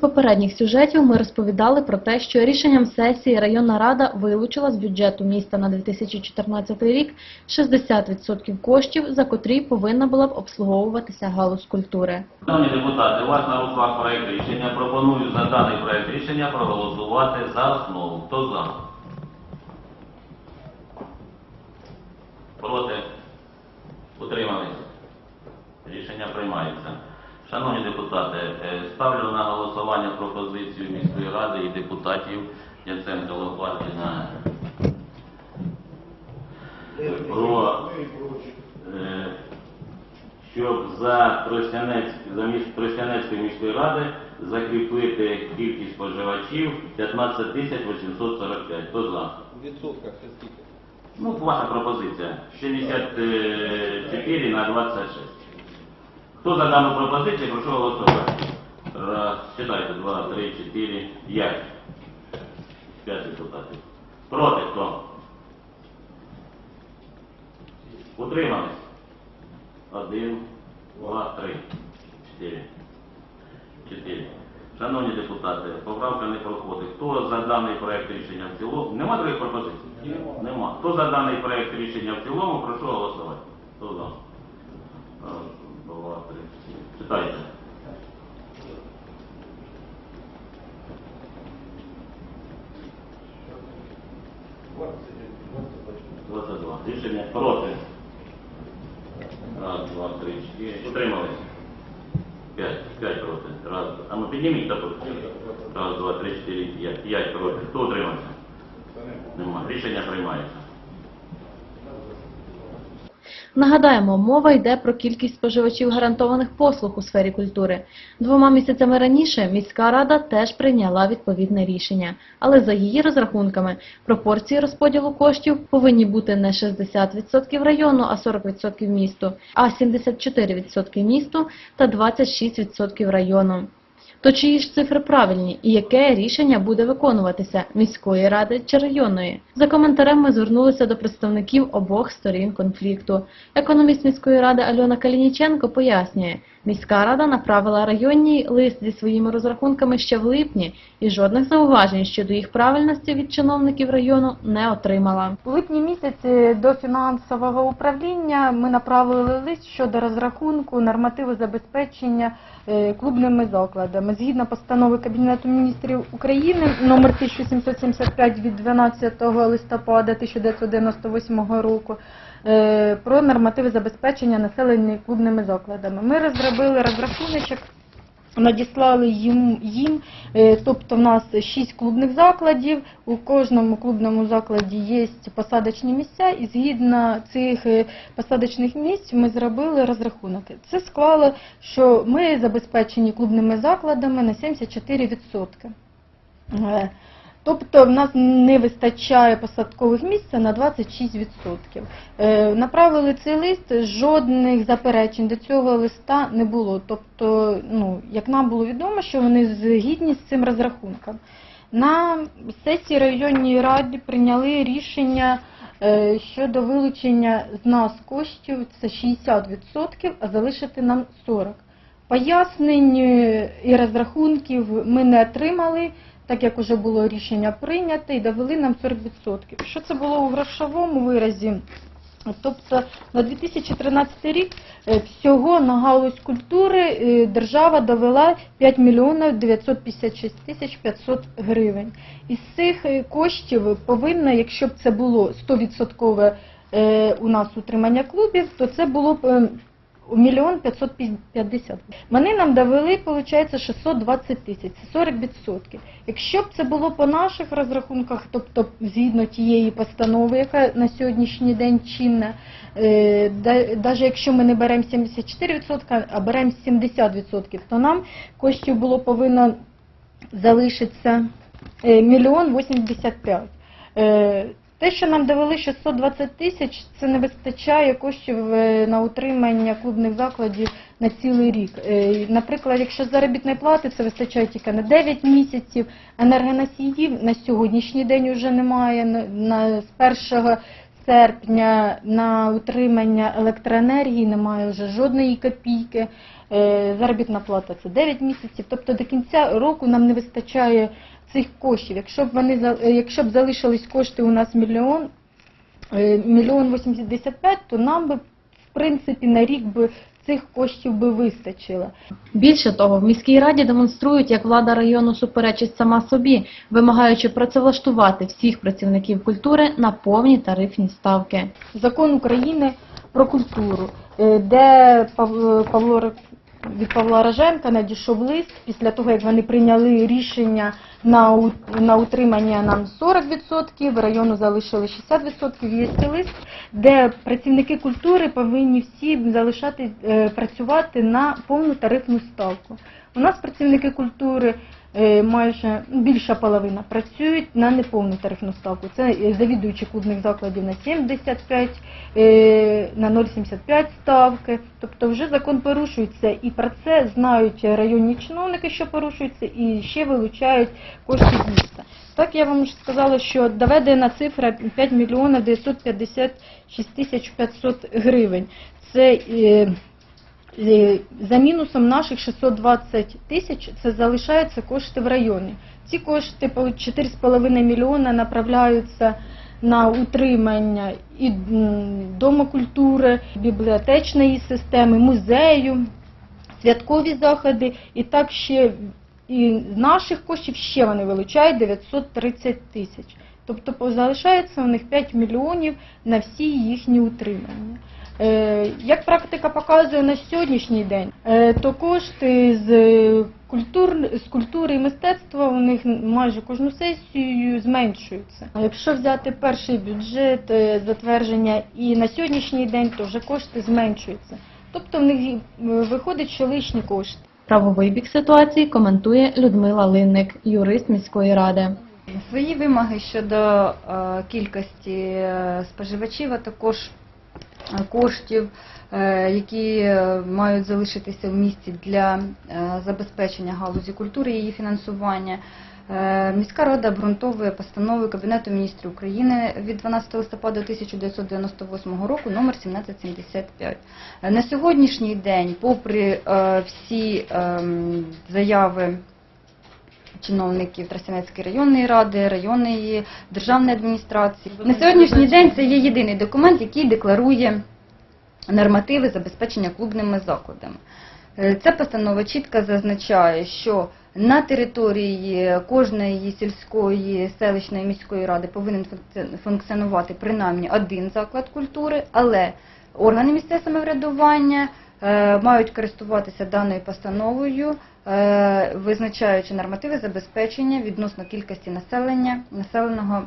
Попередніх сюжетів ми розповідали про те, що рішенням сесії районна рада вилучила з бюджету міста на 2014 рік 60% коштів, за котрі повинна була б обслуговуватися галузь культури. Шановні депутати, у вас на руках проект рішення. Пропоную за даний проект рішення проголосувати за основу. Хто за? Проти? Утримались? Рішення приймається. Шановні депутати, е, ставлю на голосування пропозицію міської ради і депутатів Яценка Лопатіна про е, щоб за Тростянець, за міс, Тростянецької міської ради закріпити кількість споживачів 15 тисяч 845. Хто за? Відсотках це скільки? Ну, ваша пропозиція. 64 на 26. Хто за дану пропозицію, прошу голосувати. Раз, читайте, два, три, чотири, п'ять. П'ять депутатів. Проти хто? Утримались? Один, два, три, чотири. Чотири. Шановні депутати, поправка не проходить. Хто за даний проект рішення в цілому? Нема других пропозицій? Нема. Нема. Хто за даний проект рішення в цілому, прошу голосувати. Хто за? Два. Двадцять два. Рішення проти. Раз, два, три, чотири. Утримались. П'ять. П'ять проти. Раз. А ну підніміть так. Раз, два, три, чотири, п'ять. П'ять проти. Хто утримався? Нема. Рішення приймається. Нагадаємо, мова йде про кількість споживачів гарантованих послуг у сфері культури. Двома місяцями раніше міська рада теж прийняла відповідне рішення, але за її розрахунками пропорції розподілу коштів повинні бути не 60% району, а 40% місту, а 74% місту та 26% району. То чиї ж цифри правильні і яке рішення буде виконуватися міської ради чи районної? За коментарем ми звернулися до представників обох сторін конфлікту. Економіст міської ради Альона Калініченко пояснює, міська рада направила районній лист зі своїми розрахунками ще в липні і жодних зауважень щодо їх правильності від чиновників району не отримала. У липні місяці до фінансового управління ми направили лист щодо розрахунку нормативу забезпечення е, клубними закладами. Згідно постанови Кабінету міністрів України номер 1775 від 12 листопада 1998 року про нормативи забезпечення населення клубними закладами. Ми розробили розрахуночок надіслали їм, їм е, тобто в нас шість клубних закладів, у кожному клубному закладі є посадочні місця, і згідно цих е, посадочних місць ми зробили розрахунки. Це склало, що ми забезпечені клубними закладами на 74%. Тобто в нас не вистачає посадкових місць на 26%. Е, Направили цей лист, жодних заперечень до цього листа не було. Тобто, ну, як нам було відомо, що вони згідні з цим розрахунком. На сесії районної ради прийняли рішення е, щодо вилучення з нас коштів це 60%, а залишити нам 40%. Пояснень і розрахунків ми не отримали, так як вже було рішення прийнято, і довели нам 40%. Що це було у грошовому виразі? Тобто на 2013 рік е, всього на галузь культури е, держава довела 5 мільйонів 956 тисяч 500 гривень. Із цих е, коштів повинно, якщо б це було 100% е, у нас утримання клубів, то це було б мільйон 550. Вони нам довели, виходить, 620 тисяч, це 40%. Якщо б це було по наших розрахунках, тобто згідно тієї постанови, яка на сьогоднішній день чинна, е, навіть якщо ми не беремо 74%, а беремо 70%, то нам коштів було повинно залишитися е, мільйон 85. Те, що нам довели 620 тисяч, це не вистачає коштів е, на утримання клубних закладів на цілий рік. Е, Наприклад, якщо заробітної плати це вистачає тільки на 9 місяців, енергоносіїв на сьогоднішній день вже немає. З 1 серпня на утримання електроенергії немає вже жодної копійки. Е, Заробітна плата це 9 місяців. Тобто до кінця року нам не вистачає цих коштів. Якщо б вони е, якщо б залишились кошти у нас мільйон, е, мільйон 85, то нам би в принципі на рік би цих коштів би вистачило. Більше того, в міській раді демонструють, як влада району суперечить сама собі, вимагаючи працевлаштувати всіх працівників культури на повні тарифні ставки. Закон України про культуру, е, де Пав- Павло від Павла Роженка надійшов лист після того, як вони прийняли рішення на, утримання нам 40%, району залишили 60%. Є лист, де працівники культури повинні всі залишати е, працювати на повну тарифну ставку. У нас працівники культури майже ну, більша половина працюють на неповну тарифну ставку. Це е, завідуючі клубних закладів на 75, е, на 0,75 ставки. Тобто вже закон порушується, і про це знають районні чиновники, що порушується, і ще вилучають кошти з міста. Так я вам сказала, що доведена цифра 5 мільйонів 956 тисяч 500 гривень. Це е, Е, за мінусом наших 620 тисяч це залишаються кошти в районі. Ці кошти по 4,5 мільйона направляються на утримання і м, Дому культури, бібліотечної системи, музею, святкові заходи. І так ще і наших коштів ще вони вилучають 930 тисяч. Тобто залишається у них 5 мільйонів на всі їхні утримання. Е, Як практика показує на сьогоднішній день, е, то кошти з культур, з культури і мистецтва у них майже кожну сесію зменшуються. А якщо взяти перший бюджет е, затвердження і на сьогоднішній день, то вже кошти зменшуються. Тобто в них е, виходить, що лишні кошти. Правовий бік ситуації коментує Людмила Линник, юрист міської ради. Свої вимоги щодо е, кількості е, споживачів, а також е, коштів, е, які е, мають залишитися в місті для е, забезпечення галузі культури і її фінансування. Міська рада обґрунтовує постановою Кабінету міністрів України від 12 листопада 1998 року номер 1775. Е, На сьогоднішній день, попри всі ем, заяви чиновників Тростянецької районної ради, районної державної адміністрації. На сьогоднішній день це є єдиний документ, який декларує нормативи забезпечення клубними закладами. Е, Ця постанова чітко зазначає, що на території кожної сільської, селищної міської ради повинен функціонувати принаймні один заклад культури, але органи місцевого самоврядування е, мають користуватися даною постановою, визначаючи нормативи забезпечення відносно кількості населення населеного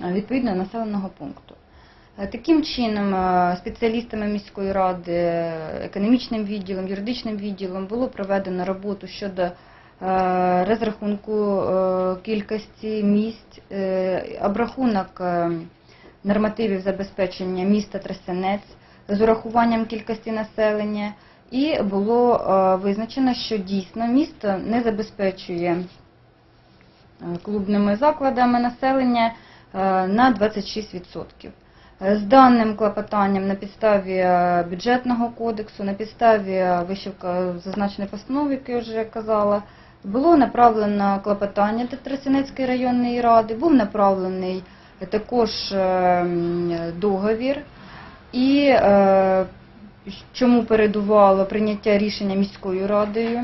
е, відповідного населеного пункту. Е, Таким чином, е, спеціалістами міської ради, е, економічним відділом, юридичним відділом було проведено роботу щодо е, розрахунку е, кількості місць, е, обрахунок е, нормативів забезпечення міста Тростянець з урахуванням кількості населення, і було е, визначено, що дійсно місто не забезпечує е, клубними закладами населення е, на 26%. Е, З даним клопотанням на підставі бюджетного кодексу, на підставі е, зазначеної постанови, як я вже казала, було направлено клопотання до Тростянецької районної ради, був направлений також договір. І чому передувало прийняття рішення міською радою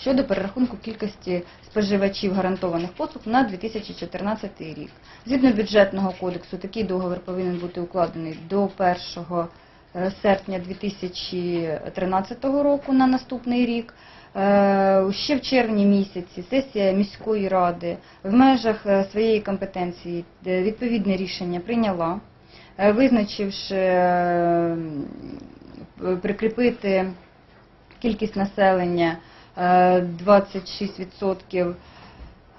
щодо перерахунку кількості споживачів гарантованих послуг на 2014 рік. Згідно бюджетного кодексу, такий договір повинен бути укладений до 1 е, серпня 2013 року на наступний рік. Е, Ще в червні місяці сесія міської ради в межах е, своєї компетенції відповідне рішення прийняла, визначивши е, прикріпити кількість населення е, 26%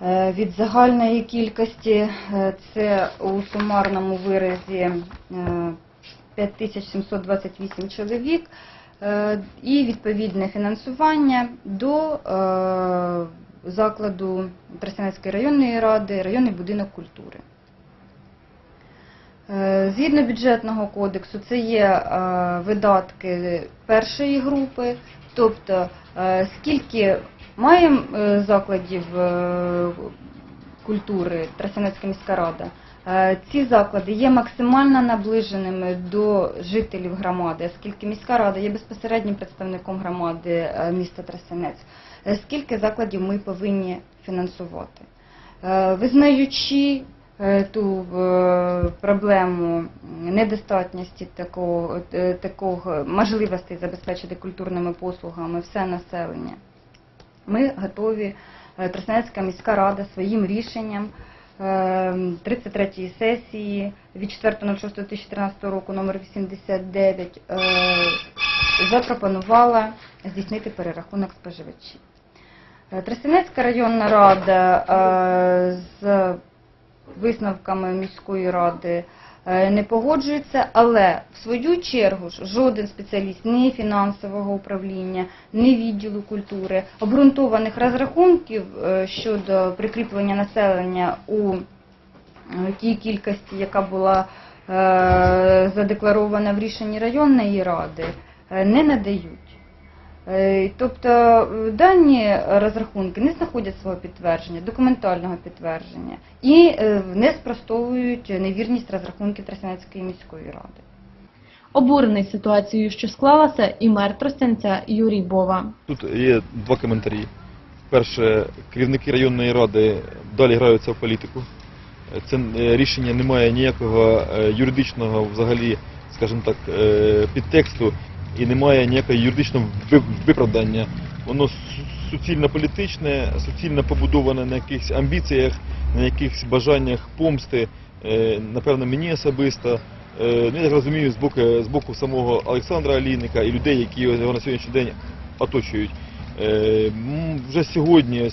е, від загальної кількості. Е, Це у сумарному виразі е, 5728 чоловік. Е, І відповідне фінансування до е, закладу Тростянецької районної ради, районний будинок культури. Е, Згідно бюджетного кодексу, це є е, видатки першої групи, тобто е, скільки має закладів культури Трасянецька міська рада, ці заклади є максимально наближеними до жителів громади, оскільки міська рада є безпосереднім представником громади міста Трасянець. Скільки закладів ми повинні фінансувати? Визнаючи ту е, проблему недостатності такого, е, такого можливостей забезпечити культурними послугами все населення, ми готові, е, Тростянецька міська рада своїм рішенням е, 33-ї сесії від 4.06.2013 року номер 89 е, запропонувала здійснити перерахунок споживачів. Е, Тростянецька районна рада е, з висновками міської ради е, не погоджується, але в свою чергу ж жоден спеціаліст ні фінансового управління, ні відділу культури обґрунтованих розрахунків е, щодо прикріплення населення у е, тій кількості, яка була задекларована в рішенні районної ради, не надають. Е, Тобто е, дані розрахунки не знаходять свого підтвердження, документального підтвердження і е, не спростовують невірність розрахунків Тростянецької міської ради. Обурений ситуацією, що склалася, і мер Тростянця Юрій Бова. Тут є два коментарі. Перше, керівники районної ради далі граються в політику. Це рішення не має ніякого юридичного взагалі, скажімо так, підтексту і немає ніякого юридичного виправдання. Воно су- суцільно політичне, суцільно побудоване на якихось амбіціях, на якихось бажаннях помсти, е, напевно, мені особисто. Е, Ну, я так розумію, з боку, з боку самого Олександра Алійника і людей, які його на сьогоднішній день оточують. Е, Вже сьогодні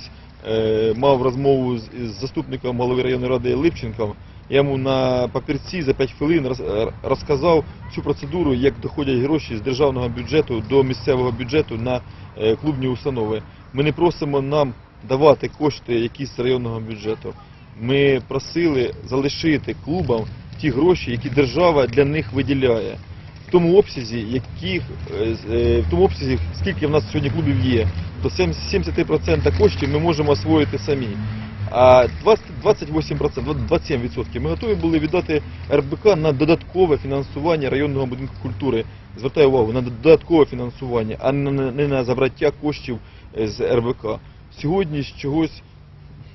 мав розмову з заступником голови районної ради Липченком. Я йому на папірці за 5 хвилин е, розказав цю процедуру, як доходять гроші з державного бюджету до місцевого бюджету на е, клубні установи. Ми не просимо нам давати кошти якісь з районного бюджету. Ми просили залишити клубам ті гроші, які держава для них виділяє. В тому обсязі, яких е, в тому обсязі, скільки в нас сьогодні клубів є, то 73% коштів ми можемо освоїти самі. А 20, 28%, 27% ми готові були віддати РБК на додаткове фінансування районного будинку культури. Звертаю увагу на додаткове фінансування, а не на- забраття коштів е, з РБК. Сьогодні з чогось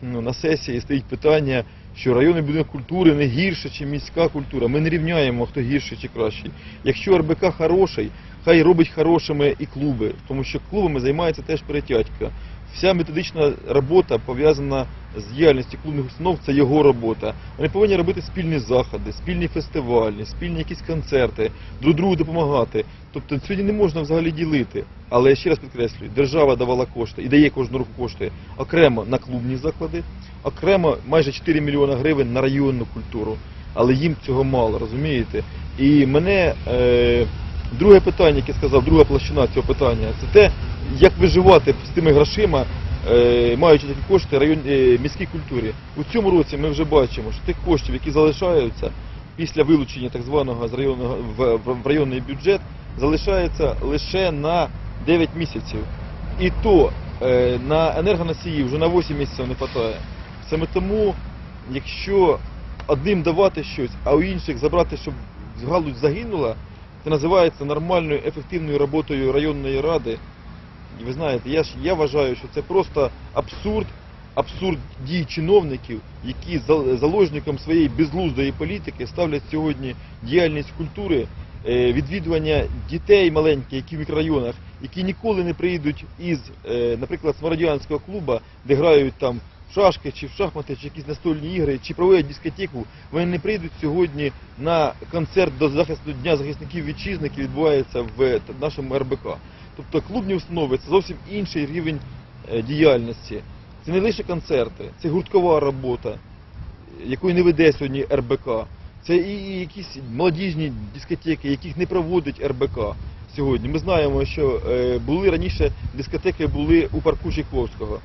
ну, на сесії стоїть питання, що районний будинок культури не гірше, ніж міська культура. Ми не рівняємо, хто гірший чи кращий. Якщо РБК хороший, хай робить хорошими і клуби, тому що клубами займається теж перетятька. Вся методична робота пов'язана з діяльністю клубних установ, це його робота. Вони повинні робити спільні заходи, спільні фестивалі, спільні якісь концерти, друг другу допомагати. Тобто сьогодні не можна взагалі ділити. Але я ще раз підкреслюю, держава давала кошти і дає кожну року кошти окремо на клубні заклади, окремо майже 4 мільйони гривень на районну культуру. Але їм цього мало, розумієте? І мене е, друге питання, яке сказав, друга площина цього питання, це те, як виживати з тими грошима, е, маючи такі кошти район, е, міській культурі. У цьому році ми вже бачимо, що тих коштів, які залишаються після вилучення так званого з районного в, районний бюджет, залишається лише на 9 місяців. І то е, на енергоносії вже на 8 місяців не вистачає. Саме тому, якщо одним давати щось, а у інших забрати, щоб галузь загинула, це називається нормальною ефективною роботою районної ради. Ви знаєте, я ж я вважаю, що це просто абсурд, абсурд дій чиновників, які за- заложником своєї безглуздої політики ставлять сьогодні діяльність культури, е, відвідування дітей маленьких, які в мікрорайонах, які ніколи не приїдуть із, е, наприклад, Смородянського клуба, де грають там в шашки, чи в шахмати, чи якісь настольні ігри, чи проводять дискотеку, вони не прийдуть сьогодні на концерт до захисту Дня захисників вітчизни, який відбувається в нашому РБК. Тобто клубні установи це зовсім інший рівень е, діяльності. Це не лише концерти, це гурткова робота, якої не веде сьогодні РБК. Це і якісь молодіжні дискотеки, яких не проводить РБК сьогодні. Ми знаємо, що е, були раніше дискотеки були у парку Чайковського.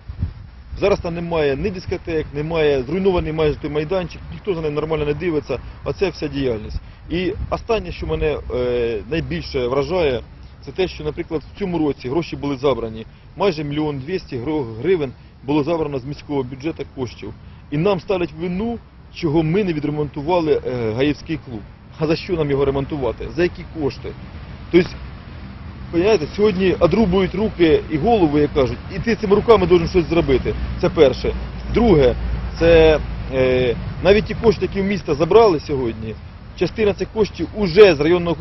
Зараз там немає ні дискотек, немає зруйнований майже той майданчик, ніхто за ним нормально не дивиться, а це вся діяльність. І останнє, що мене е, найбільше вражає, це те, що, наприклад, в цьому році гроші були забрані. Майже мільйон двісті гривень було забрано з міського бюджету коштів. І нам ставлять вину, чого ми не відремонтували е, Гаївський клуб. А за що нам його ремонтувати? За які кошти? Тобто, Понимаєте, сьогодні одрубують руки і голови, як кажуть, і ти цими руками должен щось зробити. Це перше. Друге, це е, навіть ті кошти, які в міста забрали сьогодні, частина цих коштів уже з районного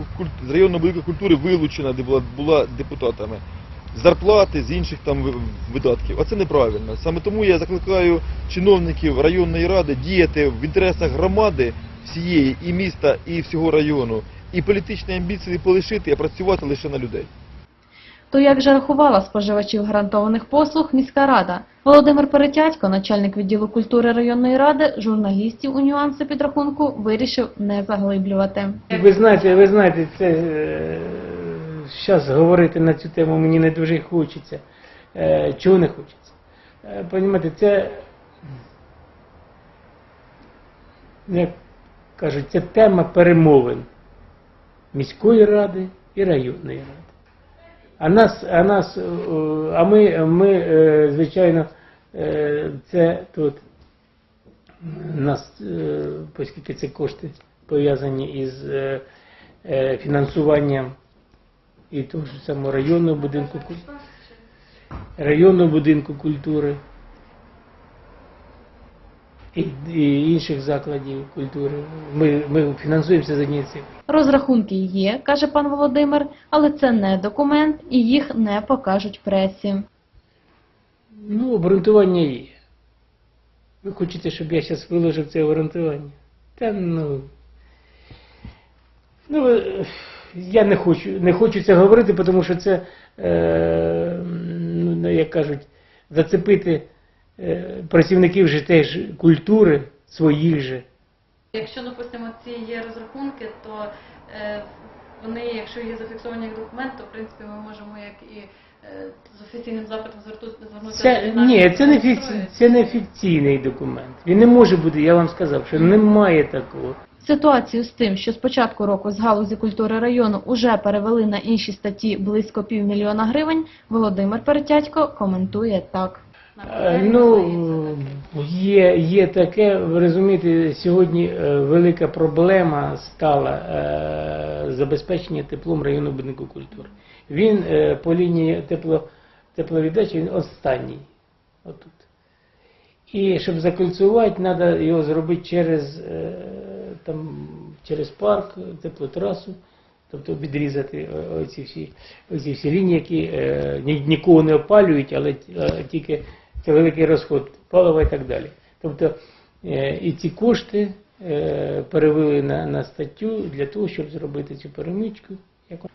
з районного будинку культури вилучена, де була, була депутатами. Зарплати з інших там видатків. А це неправильно. Саме тому я закликаю чиновників районної ради діяти в інтересах громади всієї і міста, і всього району. І політичні амбіції полишити, а працювати лише на людей. То як же рахувала споживачів гарантованих послуг міська рада? Володимир Перетятько, начальник відділу культури районної ради, журналістів у нюанси підрахунку вирішив не заглиблювати. Ви знаєте, ви знаєте, це зараз говорити на цю тему мені не дуже хочеться. Е, чого не хочеться? Е, Понімаєте, це як кажуть, це тема перемовин міської ради і районної ради. А нас, а нас, е, а ми, ми е, звичайно, е, це тут нас, оскільки це кошти пов'язані із фінансуванням і того ж самого районного будинку районного будинку культури і, і інших закладів культури. Ми, ми фінансуємося з однієї цифри. Розрахунки є, каже пан Володимир, але це не документ і їх не покажуть пресі. Ну, обґрунтування є. Ви хочете, щоб я зараз виложив це обґрунтування? Та ну. Ну, е, я не хочу, не хочу це говорити, тому що це, е, ну, як кажуть, зацепити працівників же теж культури своїх же. Якщо, допустимо, ці є розрахунки, то е, вони, якщо є зафіксовані як документ, то в принципі ми можемо як і е, з офіційним запитом звернутися Це, ні, це не, це не фікційний документ. Він не може бути, я вам сказав, що немає такого. Ситуацію з тим, що з початку року з галузі культури району уже перевели на інші статті близько півмільйона гривень, Володимир Перетятько коментує так. Е, Ну, є, є таке, ви розумієте, сьогодні е, велика проблема стала е, забезпечення теплом районного будинку культури. Він по лінії тепло, тепловіддачі він останній. Отут. І щоб закольцювати, треба його зробити через, там, через парк, теплотрасу, тобто відрізати оці всі, оці всі лінії, які нікого не опалюють, але тільки це великий розход палива і так далі. Тобто е, і ці кошти е, перевели на, на статтю для того, щоб зробити цю перемичку.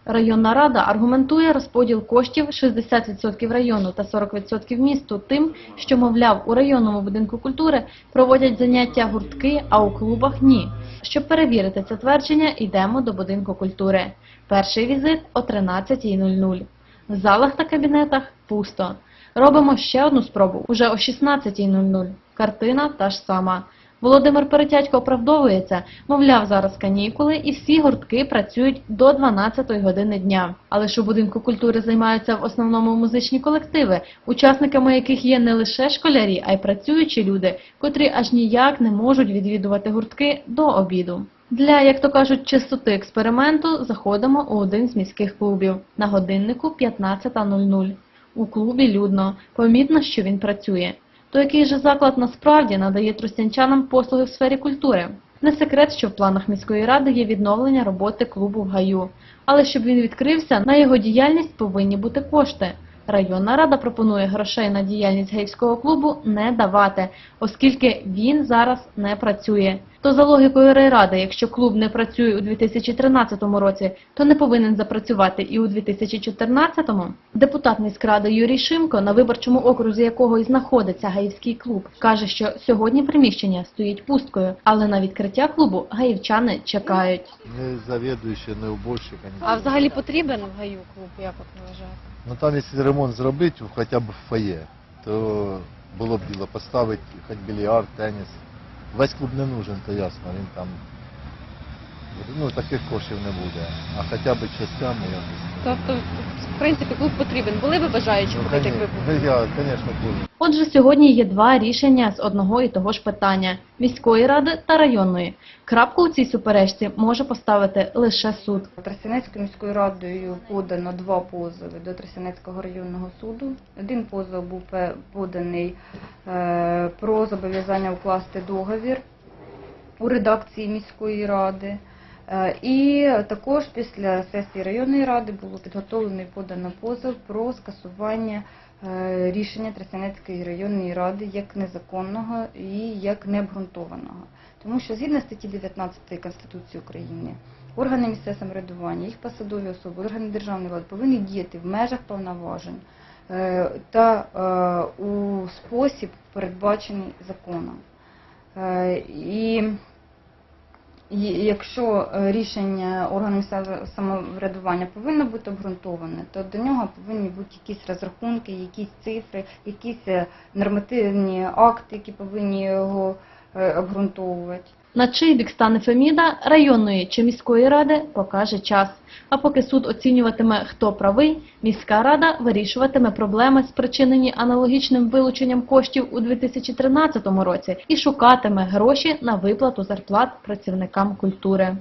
Районна рада аргументує розподіл коштів 60% району та 40% місту тим, що, мовляв, у районному будинку культури проводять заняття гуртки, а у клубах ні. Щоб перевірити це твердження, йдемо до будинку культури. Перший візит о 13.00. В залах та кабінетах пусто. Робимо ще одну спробу уже о 16.00. Картина та ж сама. Володимир Перетятько оправдовується, мовляв, зараз канікули і всі гуртки працюють до 12 години дня. Але ж у будинку культури займаються в основному музичні колективи, учасниками яких є не лише школярі, а й працюючі люди, котрі аж ніяк не можуть відвідувати гуртки до обіду. Для, як то кажуть, чистоти експерименту заходимо у один з міських клубів на годиннику 15.00. У клубі людно, помітно, що він працює. То який же заклад насправді надає тростянчанам послуги в сфері культури? Не секрет, що в планах міської ради є відновлення роботи клубу в гаю. Але щоб він відкрився, на його діяльність повинні бути кошти. Районна рада пропонує грошей на діяльність гейського клубу не давати, оскільки він зараз не працює. То за логікою райради, якщо клуб не працює у 2013 році, то не повинен запрацювати і у 2014. Депутат міськради Юрій Шимко, на виборчому окрузі якого і знаходиться гаївський клуб, каже, що сьогодні приміщення стоїть пусткою, але на відкриття клубу гаївчани чекають. Не завідуючий, не уборщик. А взагалі потрібен в гаю клуб, як ви вважаєте? Ну там, якщо ремонт зробити, хоча б в фоє, то було б діло поставити хоч більярд, теніс. Весь клуб не нужен, то ясно, він там. Ну, таких коштів не буде. А хоча б частями якось. Тобто, в принципі, клуб потрібен. Були ви бажаючі Ну, купити конечно, клуб? я, звісно, буду. Отже, сьогодні є два рішення з одного і того ж питання – міської ради та районної. Крапку у цій суперечці може поставити лише суд. Тростянецькою міською радою подано два позови до Тростянецького районного суду. Один позов був пе- поданий е, про зобов'язання укласти договір у редакції міської ради. Е, І також після сесії районної ради було підготовлено і подано позов про скасування е, рішення Тростянецької районної ради як незаконного і як необґрунтованого. Тому що згідно статті 19 Конституції України органи місцевого самоврядування, їх посадові особи, органи державної влади повинні діяти в межах повноважень е, та у спосіб, передбачений законом. І якщо е, рішення органу самоврядування повинно бути обґрунтоване, то до нього повинні бути якісь розрахунки, якісь цифри, якісь е, нормативні акти, які повинні його е, обґрунтовувати. На чий бік стане Феміда, районної чи міської ради, покаже час. А поки суд оцінюватиме, хто правий, міська рада вирішуватиме проблеми, спричинені аналогічним вилученням коштів у 2013 році і шукатиме гроші на виплату зарплат працівникам культури.